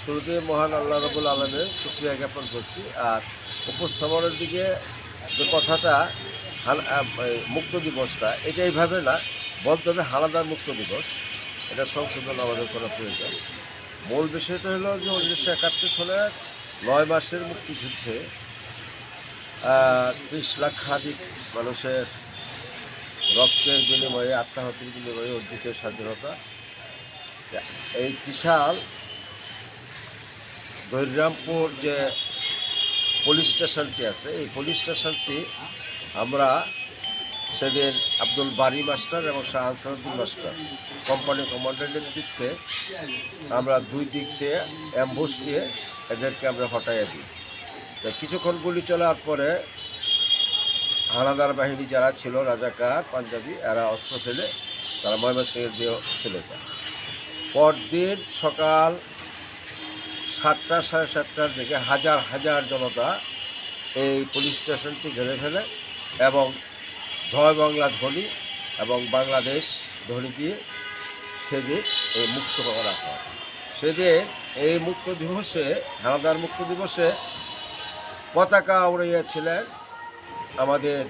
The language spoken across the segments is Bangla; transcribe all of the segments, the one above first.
শুরুতে মহান আল্লাহ রবুল আলমের শুক্রিয়া জ্ঞাপন করছি। আর উপস্থাপনের দিকে যে কথাটা মুক্ত দিবসটা, এটা এইভাবে না, বলতে হবে হানাদার মুক্ত দিবস। এটা সংশোধন আমাদের করা প্রয়োজন। মূল বিষয়টা হলো যে উনিশশো একাত্তর সালের নয় মাসের মুক্তিযুদ্ধে ত্রিশ লাখ খাদিক মানুষের রক্তের বিনিময়ে আত্মাহতির বিনিময়ে অর্জিত স্বাধীনতা এই বিশাল গৈরামপুর যে পুলিশ স্টেশনটি আছে, এই পুলিশ স্টেশনটি আমরা সেদিন আব্দুল বারি মাস্টার এবং শাহ আনসারুদ্দিন মাস্টার কোম্পানি কমান্ডারের নেতৃত্বে আমরা দুই দিক থেকে অ্যাম্বুস দিয়ে এদেরকে আমরা হটাইয়া দিই। তো কিছুক্ষণ গুলি চলার পরে হানাদার বাহিনী যারা ছিল, রাজাকার, পাঞ্জাবি, এরা অস্ত্র ফেলে তারা ময়মনসিংহের দিয়ে চলে যায়। পরদিন সকাল সাতটা, সাড়ে সাতটার দিকে হাজার হাজার জনতা এই পুলিশ স্টেশনটি ঘিরে ফেলে এবং জয় বাংলা ধ্বনি এবং বাংলাদেশ ধ্বনি দিয়ে সেদিন এই মুক্ত করা হয়। সেদিন এই মুক্ত দিবসে, হানাদার মুক্ত দিবসে পতাকা উড়াইয়াছিলেন আমাদের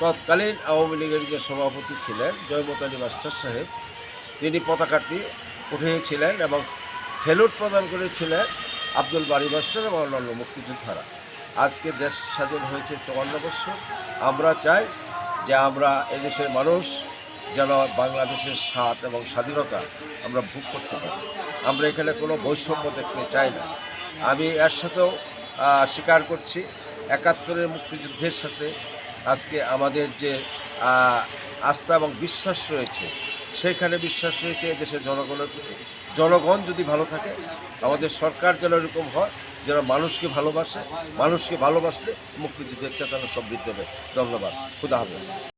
তৎকালীন আওয়ামী লীগের যে সভাপতি ছিলেন জয়মত আলী মাস্টার সাহেব, তিনি পতাকাটি উঠিয়েছিলেন এবং সেলুট প্রদান করেছিলেন আব্দুল বারি মাস্টার এবং অন্যান্য মুক্তিযোদ্ধারা। আজকে দেশ স্বাধীন হয়েছে চুয়ান্ন বছর। আমরা চাই যে আমরা এদেশের মানুষ যেন বাংলাদেশের স্বাদ এবং স্বাধীনতা আমরা ভোগ করতে পারি। আমরা এখানে কোনো বৈষম্য দেখতে চাই না। আমি এর সাথেও স্বীকার করছি একাত্তরের মুক্তিযুদ্ধের সাথে আজকে আমাদের যে আস্থা এবং বিশ্বাস রয়েছে সেইখানে বিশ্বাস রয়েছে দেশের জনগণের প্রতি জনগণ যদি ভালো থাকে, আমাদের সরকার যেন এরকম হয়, যেন মানুষকে ভালোবাসে, মানুষকে ভালোবাসলে মুক্তিযুদ্ধের চেতনা সমৃদ্ধ হবে। ধন্যবাদ। খুদা হাফেজ।